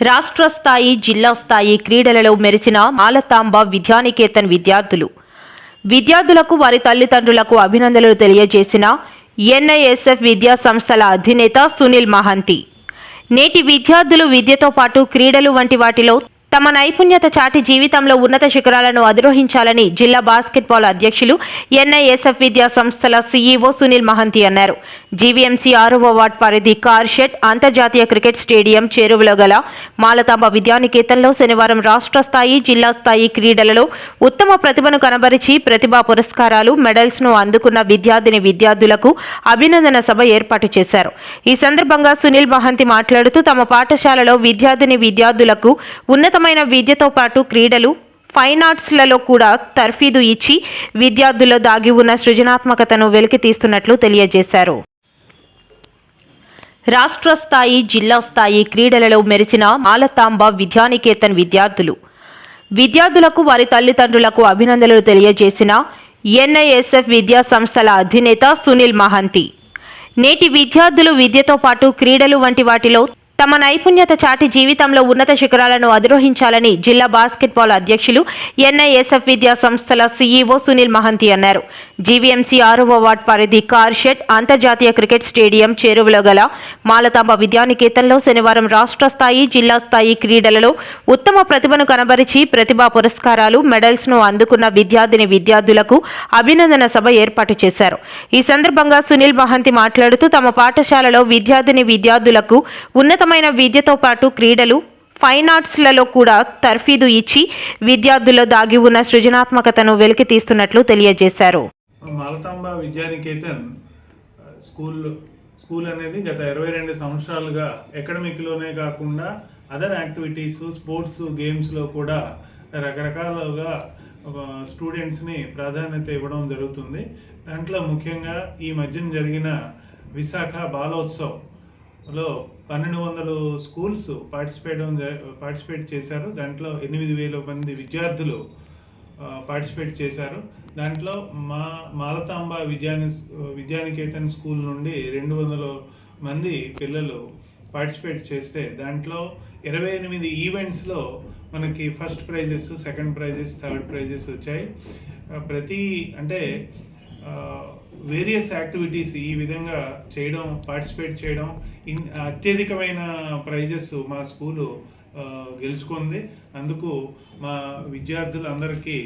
రాష్ట్ర స్థాయి జిల్లా స్థాయి క్రీడలలో మెరిసిన మాలతాంబ విద్యానికేతన్ విద్యార్థులు. విద్యార్థులకు వారి తల్లిదండ్రులకు అభినందనలు తెలియజేసిన ఎన్ఐఎస్ఎఫ్ విద్యా సంస్థల అధినేత సునీల్ మహంతి. నేటి విద్యార్థులు విద్యతో పాటు క్రీడలు వంటి వాటిలో తమ నైపుణ్యత చాటి జీవితంలో ఉన్నత శిఖరాలను అధిరోహించాలని జిల్లా బాస్కెట్బాల్ అధ్యక్షులు ఎన్ఐఎస్ఎఫ్ విద్యా సంస్థల సీఈఓ సునీల్ మహంతి అన్నారు. జీవీఎంసీ ఆరవ వార్డ్ పరిధి కార్షెట్ అంతర్జాతీయ క్రికెట్ స్టేడియం చేరువలో గల మాలతాంబ విద్యానికేతన్లో శనివారం రాష్ట్ర స్థాయి జిల్లా స్థాయి క్రీడలలో ఉత్తమ ప్రతిభను కనబరిచి ప్రతిభా పురస్కారాలు మెడల్స్ను అందుకున్న విద్యార్థిని విద్యార్థులకు అభినందన సభ ఏర్పాటు చేశారు. ఈ సందర్భంగా సునీల్ మహంతి మాట్లాడుతూ తమ పాఠశాలలో విద్యార్థిని విద్యార్థులకు ఉన్నత ఉన్నతమైన విద్యతో పాటు క్రీడలు ఫైన్ ఆర్ట్స్లలో కూడా తర్ఫీదు ఇచ్చి విద్యార్థుల్లో దాగి ఉన్న సృజనాత్మకతను వెలికి తీస్తున్నట్లు తెలియజేశారు. రాష్ట్ర స్థాయి జిల్లా స్థాయి క్రీడలలో మెరిసిన మాలతాంబ విద్యానికేతన్ విద్యార్థులు. విద్యార్థులకు వారి తల్లిదండ్రులకు అభినందనలు తెలియజేసిన ఎన్ఐఎస్ఎఫ్ విద్యా సంస్థల అధినేత సునీల్ మహంతి. నేటి విద్యార్థులు విద్యతో పాటు క్రీడలు వంటి వాటిలో తమ నైపుణ్యత చాటి జీవితంలో ఉన్నత శిఖరాలను అధిరోహించాలని జిల్లా బాస్కెట్బాల్ అధ్యక్షులు ఎన్ఐఎస్ఎఫ్ విద్యా సంస్థల సీఈఓ సునీల్ మహంతి అన్నారు. జీవీఎంసీ ఆరవ వార్డ్ పరిధి కార్షెడ్ అంతర్జాతీయ క్రికెట్ స్టేడియం చేరువలో గల మాలతాంబ విద్యానికేతన్లో శనివారం రాష్ట్ర స్థాయి జిల్లా స్థాయి క్రీడలలో ఉత్తమ ప్రతిభను కనబరిచి ప్రతిభా పురస్కారాలు మెడల్స్ను అందుకున్న విద్యార్థిని విద్యార్థులకు అభినందన సభ ఏర్పాటు చేశారు. ఈ సందర్భంగా సునీల్ మహంతి మాట్లాడుతూ తమ పాఠశాలలో విద్యార్థిని విద్యార్థులకు ఉన్నతమైన విద్యతో పాటు క్రీడలు ఫైన్ ఆర్ట్స్లలో కూడా తర్ఫీదు ఇచ్చి విద్యార్థుల్లో దాగి ఉన్న సృజనాత్మకతను వెలికి తీస్తున్నట్లు తెలియజేశారు. మాలతాంబ విద్యానికేతన్ స్కూల్ స్కూల్ అనేది గత ఇరవై రెండు సంవత్సరాలుగా అకాడమిక్లోనే కాకుండా అదర్ యాక్టివిటీస్ స్పోర్ట్స్ గేమ్స్లో కూడా రకరకాలుగా స్టూడెంట్స్ని ప్రాధాన్యత ఇవ్వడం జరుగుతుంది. దాంట్లో ముఖ్యంగా ఈ మధ్యన జరిగిన విశాఖ బాలోత్సవ్లో పన్నెండు వందలు స్కూల్స్ పార్టిసిపేట్ పార్టిసిపేట్ చేశారు. దాంట్లో ఎనిమిది వేల మంది విద్యార్థులు పార్టిసిపేట్ చేశారు. దాంట్లో మా మాలతాంబ విద్యాని విద్యానికేతన్ స్కూల్ నుండి రెండు వందల మంది పిల్లలు పార్టిసిపేట్ చేస్తే దాంట్లో ఇరవై ఎనిమిది ఈవెంట్స్లో మనకి first prizes second prizes third prizes వచ్చాయి. ప్రతి అంటే వేరియస్ యాక్టివిటీస్ ఈ విధంగా చేయడం పార్టిసిపేట్ చేయడం ఇన్ అత్యధికమైన ప్రైజెస్ మా స్కూలు గెలుచుకుంది. అందుకు మా విద్యార్థులందరికీ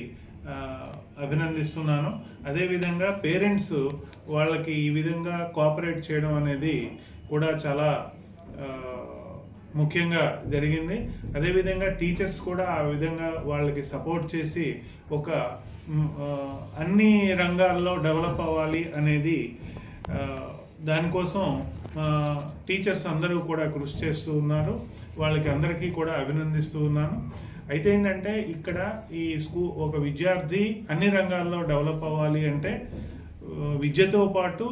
అభినందిస్తున్నాను. అదేవిధంగా పేరెంట్స్ వాళ్ళకి ఈ విధంగా కోఆపరేట్ చేయడం అనేది కూడా చాలా ముఖ్యంగా జరిగింది. అదేవిధంగా టీచర్స్ కూడా ఆ విధంగా వాళ్ళకి సపోర్ట్ చేసి ఒక అన్ని రంగాల్లో డెవలప్ అవ్వాలి అనేది దానికోసం టీచర్స్ అందరూ కూడా కృషి చేస్తూ ఉన్నారు. వాళ్ళకి అందరికీ కూడా అభినందిస్తూ ఉన్నాను. అయితే ఏంటంటే ఇక్కడ ఈ స్కూ ఒక విద్యార్థి అన్ని రంగాల్లో డెవలప్ అవ్వాలి అంటే విద్యతో పాటు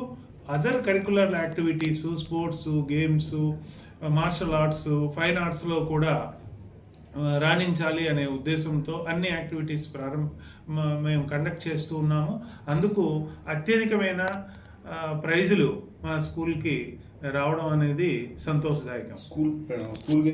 other curricular activities sports games martial arts fine ఆర్ట్స్లో కూడా రాణించాలి అనే ఉద్దేశంతో అన్ని యాక్టివిటీస్ ప్రారంభ మేము కండక్ట్ చేస్తూ ఉన్నాము. అందుకు అత్యధికమైన ప్రైజులు మా స్కూల్కి రావడం అనేది సంతోషదాయకం. School school